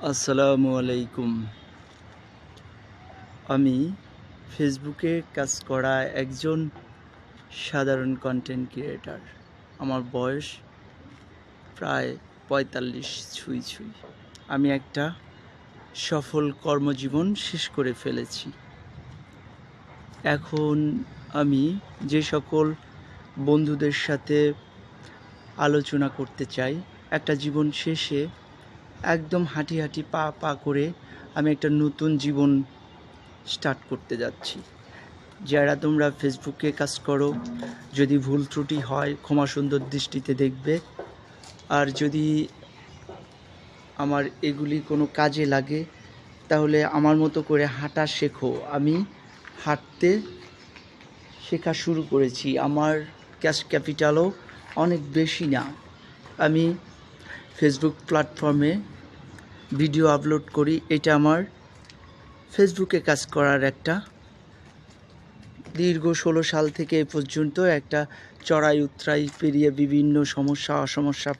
আসসালামু আলাইকুম। আমি ফেসবুকে কাজ করা একজন সাধারণ কন্টেন্ট ক্রিয়েটার আমার বয়স প্রায় পঁয়তাল্লিশ ছুঁই ছুঁই। আমি একটা সফল কর্মজীবন শেষ করে ফেলেছি। এখন আমি যে সকল বন্ধুদের সাথে আলোচনা করতে চাই, একটা জীবন শেষে একদম হাঁটি হাঁটি পা পা করে আমি একটা নতুন জীবন স্টার্ট করতে যাচ্ছি। যারা তোমরা ফেসবুকে কাজ করো, যদি ভুল ত্রুটি হয়, ক্ষমা সুন্দর দৃষ্টিতে দেখবে। আর যদি আমার এগুলি কোনো কাজে লাগে, তাহলে আমার মতো করে হাঁটা শেখো। আমি হাঁটতে শেখা শুরু করেছি। আমার ক্যাশ ক্যাপিটালও অনেক বেশি না। আমি ফেসবুক প্ল্যাটফর্মে ভিডিও আপলোড করি, এটা আমার ফেসবুকে কাজ করার একটা দীর্ঘ ষোলো সাল থেকে এ পর্যন্ত একটা চড়াই উতরাই পেরিয়ে বিভিন্ন সমস্যা, অসমস্যা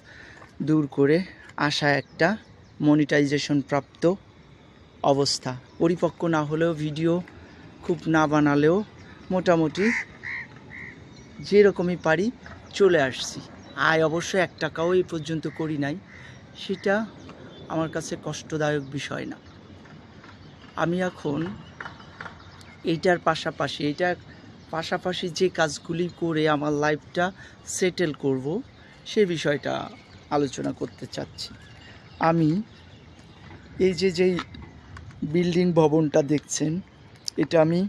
দূর করে আসা একটা মনিটাইজেশন প্রাপ্ত অবস্থা। পরিপক্ক না হলেও ভিডিও খুব না বানালেও মোটামুটি যেরকমই পারি চলে আসছি। আয় অবশ্য এক টাকাও এই পর্যন্ত করি নাই। সেটা আমার কাছে কষ্টদায়ক বিষয় না। আমি এখন এইটার পাশাপাশি এইটার পাশাপাশি যে কাজগুলি করে আমার লাইফটা সেটেল করব, সে বিষয়টা আলোচনা করতে চাচ্ছি। আমি এই যে, যেই বিল্ডিং ভবনটা দেখছেন, এটা আমি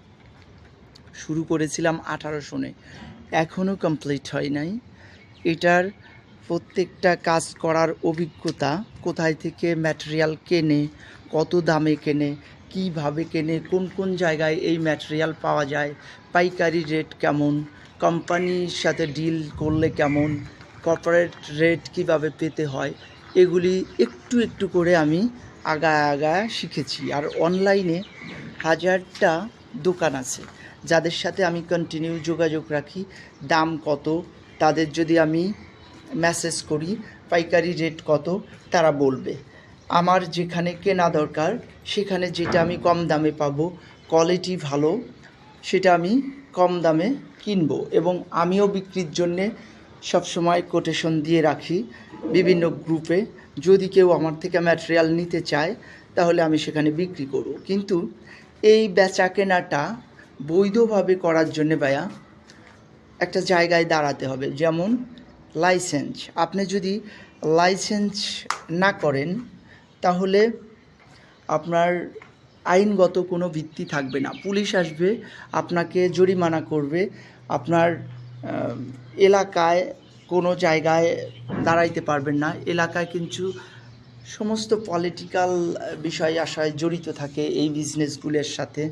শুরু করেছিলাম আঠারো এখনও কমপ্লিট হয় নাই। এটার প্রত্যেকটা কাজ করার অভিজ্ঞতা কোথায় থেকে ম্যাটেরিয়াল কেনে, কত দামে কেনে, কীভাবে কেনে, কোন কোন জায়গায় এই ম্যাটেরিয়াল পাওয়া যায়, পাইকারি রেট কেমন কোম্পানির সাথে ডিল করলে কেমন কর্পোরেট রেট কীভাবে পেতে হয়, এগুলি একটু একটু করে আমি আগায় আগায় শিখেছি। আর অনলাইনে হাজারটা দোকান আছে, যাদের সাথে আমি কন্টিনিউ যোগাযোগ রাখি, দাম কত তাদের যদি আমি মেসেজ করি, পাইকারি রেট কত, তারা বলবে। আমার যেখানে কেনা দরকার, সেখানে যেটা আমি কম দামে পাবো কোয়ালিটি ভালো, সেটা আমি কম দামে কিনবো এবং আমিও বিক্রির জন্যে সবসময় কোটেশন দিয়ে রাখি বিভিন্ন গ্রুপে যদি কেউ আমার থেকে ম্যাটেরিয়াল নিতে চায়, তাহলে আমি সেখানে বিক্রি করব। কিন্তু এই বেচা কেনাটা বৈধভাবে করার জন্যে ভাইয়া একটা জায়গায় দাঁড়াতে হবে, যেমন লাইসেন্স আপনি যদি লাইসেন্স না করেন, তাহলে আপনার আইনগত কোনো ভিত্তি থাকবে না। পুলিশ আসবে, আপনাকে জরিমানা করবে, আপনার এলাকায় কোনো জায়গায় দাঁড়াইতে পারবেন না। এলাকায় কিন্তু সমস্ত পলিটিক্যাল বিষয় আশায় জড়িত থাকে এই বিজনেসগুলোর সাথে।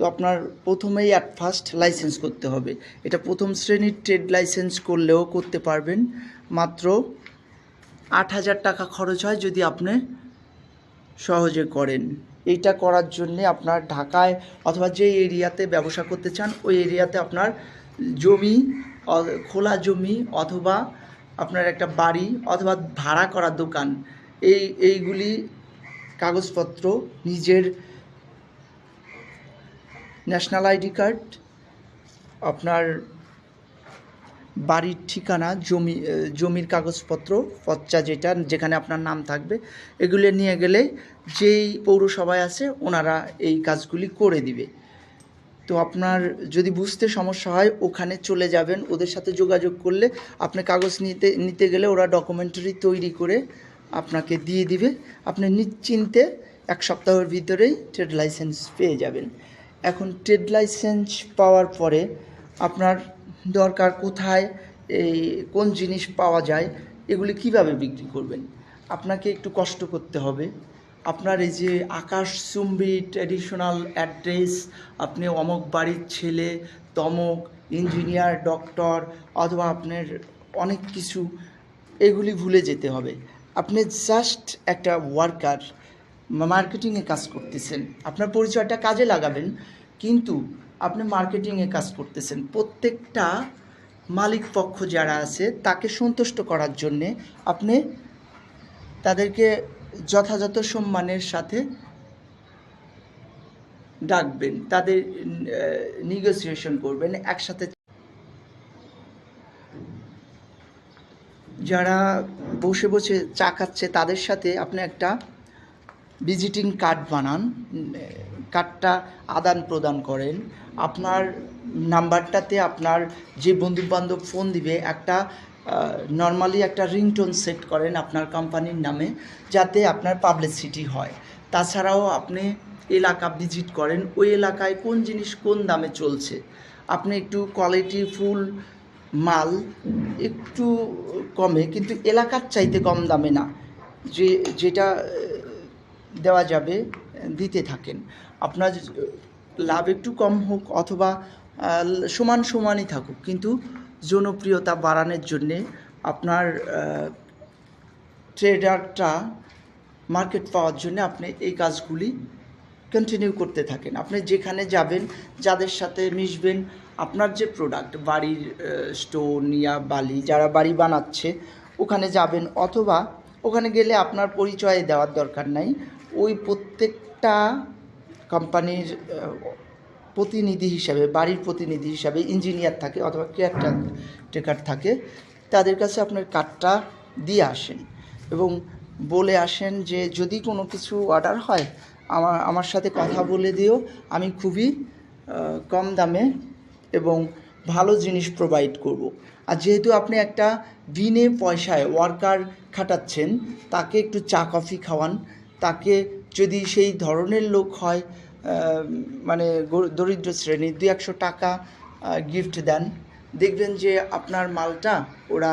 তো আপনার প্রথমেই অ্যাট ফার্স্ট লাইসেন্স করতে হবে। এটা প্রথম শ্রেণির ট্রেড লাইসেন্স করলেও করতে পারবেন। মাত্র আট হাজার টাকা খরচ হয় যদি আপনি সহজে করেন। এইটা করার জন্যে আপনার ঢাকায় অথবা যে এরিয়াতে ব্যবসা করতে চান, ওই এরিয়াতে আপনার জমি খোলা জমি অথবা আপনার একটা বাড়ি অথবা ভাড়া করা দোকান। এই, এইগুলি কাগজপত্র নিজের ন্যাশনাল আইডি কার্ড আপনার বাড়ির ঠিকানা, জমি জমির কাগজপত্র পচ্চা যেটা, যেখানে আপনার নাম থাকবে, এগুলো নিয়ে গেলে যেই পৌরসভায় আছে ওনারা এই কাজগুলি করে দিবে। তো আপনার যদি বুঝতে সমস্যা হয়, ওখানে চলে যাবেন, ওদের সাথে যোগাযোগ করলে আপনি কাগজ নিতে নিতে গেলে ওরা ডকুমেন্টারি তৈরি করে আপনাকে দিয়ে দিবে। আপনি নিশ্চিন্তে এক সপ্তাহের ভিতরেই ট্রেড লাইসেন্স পেয়ে যাবেন। এখন ট্রেড লাইসেন্স পাওয়ার পরে আপনার দরকার কোথায়, এই কোন জিনিস পাওয়া যায়, এগুলি কীভাবে বিক্রি করবেন? আপনাকে একটু কষ্ট করতে হবে। আপনার এই যে আকাশ চুম্বি ট্র্যাডিশনাল অ্যাড্রেস আপনি অমক বাড়ির ছেলে, তমক ইঞ্জিনিয়ার ডক্টর অথবা আপনার অনেক কিছু, এগুলি ভুলে যেতে হবে। আপনি জাস্ট একটা ওয়ার্কার মার্কেটিংয়ে কাজ করতেছেন। আপনার পরিচয়টা কাজে লাগাবেন, কিন্তু আপনি মার্কেটিংয়ে কাজ করতেছেন। প্রত্যেকটা মালিক পক্ষ যারা আছে, তাকে সন্তুষ্ট করার জন্যে আপনি তাদেরকে যথাযথ সম্মানের সাথে ডাকবেন, তাদের নিগোসিয়েশন করবেন, একসাথে যারা বসে বসে চা খাচ্ছে, তাদের সাথে আপনি একটা ভিজিটিং কার্ড বানান, কার্ডটা আদান প্রদান করেন। আপনার নাম্বারটাতে আপনার যে বন্ধু বান্ধব ফোন দিবে, একটা নর্মালি একটা রিংটোন সেট করেন আপনার কোম্পানির নামে, যাতে আপনার পাবলিসিটি হয়। তাছাড়াও আপনি এলাকা ভিজিট করেন, ওই এলাকায় কোন জিনিস কোন দামে চলছে। আপনি একটু কোয়ালিটি ফুল, মাল একটু কমে, কিন্তু এলাকার চাইতে কম দামে না। যে, যেটা দেওয়া যাবে, দিতে থাকেন। আপনার লাভ একটু কম হোক অথবা সমান সমানই থাকুক। কিন্তু জনপ্রিয়তা বাড়ানোর জন্যে আপনার ট্রেডারটা মার্কেট পাওয়ার জন্য আপনি এই কাজগুলি কন্টিনিউ করতে থাকেন। আপনি যেখানে যাবেন, যাদের সাথে মিশবেন, আপনার যে প্রোডাক্ট বাড়ির স্টোন ইয়া বালি, যারা বাড়ি বানাচ্ছে, ওখানে যাবেন অথবা ওখানে গেলে আপনার পরিচয় দেওয়ার দরকার নাই। ওই প্রত্যেকটা কোম্পানির প্রতিনিধি হিসাবে, বাড়ির প্রতিনিধি হিসাবে ইঞ্জিনিয়ার থাকে অথবা কেয়ার টেকার থাকে, তাদের কাছে আপনার কার্ডটা দিয়ে আসেন এবং বলে আসেন যে, যদি কোনো কিছু অর্ডার হয়, আমার আমার সাথে কথা বলে দিও, আমি খুবই কম দামে এবং ভালো জিনিস প্রোভাইড করব। আর যেহেতু আপনি একটা বিনে পয়সায় ওয়ার্কার খাটাচ্ছেন, তাকে একটু চা কফি খাওয়ান তাকে যদি সেই ধরনের লোক হয় মানে দরিদ্র শ্রেণির দুই একশো টাকা গিফট দেন, দেখবেন যে আপনার মালটা ওরা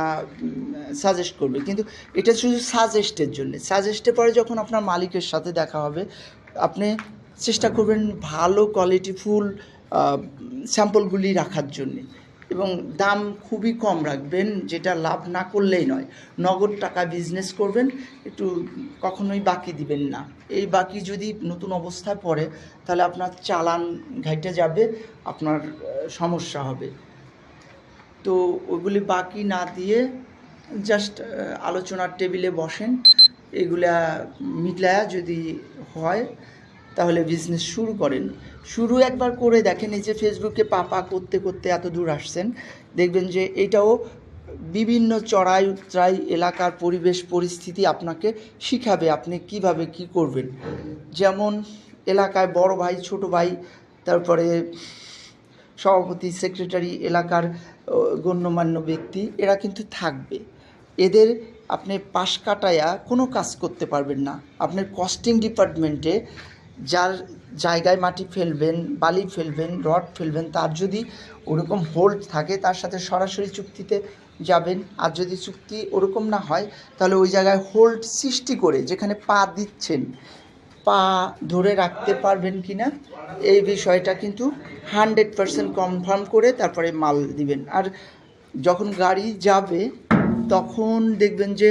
সাজেস্ট করবে। কিন্তু এটা শুধু সাজেস্টের জন্য। সাজেস্টে পরে যখন আপনার মালিকের সাথে দেখা হবে, আপনি চেষ্টা করবেন ভালো কোয়ালিটি ফুল স্যাম্পলগুলি রাখার জন্যে। এবং দাম খুবই কম রাখবেন, যেটা লাভ না করলেই নয়। নগদ টাকা বিজনেস করবেন, একটু কখনোই বাকি দিবেন না। এই বাকি যদি নতুন অবস্থায় পড়ে, তাহলে আপনার চালান ঘাইটে যাবে, আপনার সমস্যা হবে। তো ওইগুলি বাকি না দিয়ে জাস্ট আলোচনার টেবিলে বসেন। এগুলা মিটলায়া যদি হয় তাহলে বিজনেস শুরু করেন। শুরু একবার করে দেখেন এই যে ফেসবুকে পাপা করতে করতে এত দূর আসছেন, দেখবেন যে এটাও বিভিন্ন চড়াই উতরাই এলাকার পরিবেশ, পরিস্থিতি আপনাকে শিখাবে আপনি কীভাবে কি করবেন। যেমন এলাকায় বড় ভাই, ছোট ভাই, তারপরে সভাপতি সেক্রেটারি এলাকার গণ্যমান্য ব্যক্তি, এরা কিন্তু থাকবে। এদের আপনি পাশ কাটায়া কোনো কাজ করতে পারবেন না। আপনার কস্টিং ডিপার্টমেন্টে যার জায়গায় মাটি ফেলবেন, বালি ফেলবেন, রড ফেলবেন, তার যদি ওরকম হোল্ড থাকে, তার সাথে সরাসরি চুক্তিতে যাবেন। আর যদি চুক্তি ওরকম না হয়, তাহলে ওই জায়গায় হোল্ড সৃষ্টি করে যেখানে পা দিচ্ছেন, পা ধরে রাখতে পারবেন কি না এই বিষয়টা কিন্তু হান্ড্রেড পারসেন্ট কনফার্ম করে তারপরে মাল দিবেন। আর যখন গাড়ি যাবে, তখন দেখবেন যে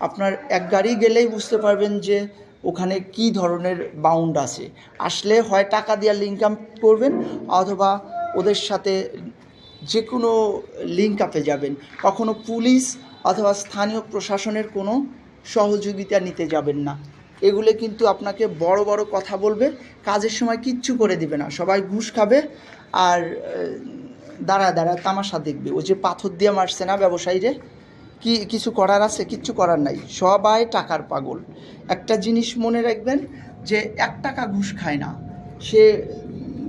আপনার এক গাড়ি গেলেই বুঝতে পারবেন যে ওখানে কি ধরনের বাউন্ড আছে? আসলে হয় টাকা দিয়ে ইনকাম করবেন অথবা ওদের সাথে যে কোনো লিঙ্ক আপে যাবেন। কখনো পুলিশ অথবা স্থানীয় প্রশাসনের কোনো সহযোগিতা নিতে যাবেন না। এগুলো কিন্তু আপনাকে বড় বড় কথা বলবে, কাজের সময় কিচ্ছু করে দিবে না। সবাই ঘুষ খাবে আর দাঁড়া দাঁড়া, তামাশা দেখবে। ওই যে পাথর দিয়ে মারছে না ব্যবসায়ীরে? কি, কিছু করার আছে, কিচ্ছু করার নাই। সবাই টাকার পাগল। একটা জিনিস মনে রাখবেন যে এক টাকা ঘুষ খায় না, সে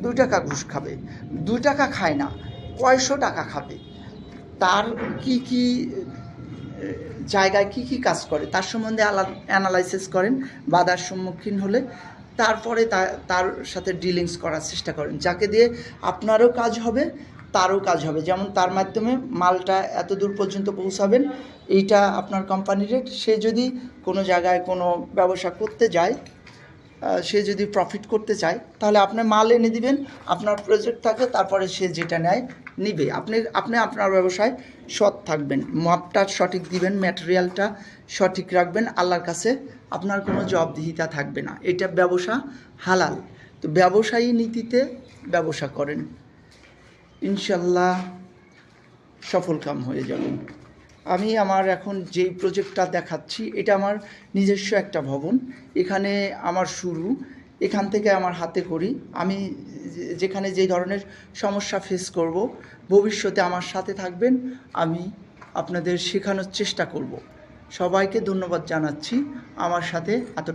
দুই টাকা ঘুষ খাবে, দুই টাকা খায় না, কয়শো টাকা খাবে। তার কি কি জায়গায় কি কি কাজ করে, তার সম্বন্ধে অ্যানালাইসিস করেন, বাধার সম্মুখীন হলে। তারপরে তার সাথে ডিলিংস করার চেষ্টা করেন। যাকে দিয়ে আপনারও কাজ হবে তারও কাজ হবে। যেমন তার মাধ্যমে মালটা এত দূর পর্যন্ত পৌঁছাবেন, এইটা আপনার কোম্পানির রেট সে যদি কোনো জায়গায় কোনো ব্যবসা করতে যায় সে যদি প্রফিট করতে চায়, তাহলে আপনি মাল এনে দিবেন, আপনার প্রজেক্ট থাকে তারপরে সে যেটা নেয় নিবে। আপনি আপনি আপনার ব্যবসায় সৎ থাকবেন, মাপটা সঠিক দিবেন ম্যাটেরিয়ালটা সঠিক রাখবেন, আল্লাহর কাছে আপনার কোনো জবাবদিহিতা থাকবে না। এটা ব্যবসা হালাল। তো ব্যবসায়ী নীতিতে ব্যবসা করেন। ইনশাল্লাহ সফল কাম হয়ে যাবেন আমি আমার এখন যেই প্রজেক্টটা দেখাচ্ছি, এটা আমার নিজস্ব একটা ভবন। এখানে আমার শুরু, এখান থেকে আমার হাতে করি আমি যে- যেখানে যেই ধরনের সমস্যা ফেস করব, ভবিষ্যতে আমার সাথে থাকবেন, আমি আপনাদের শেখানোর চেষ্টা করব। সবাইকে ধন্যবাদ জানাচ্ছি। আমার সাথে এতটা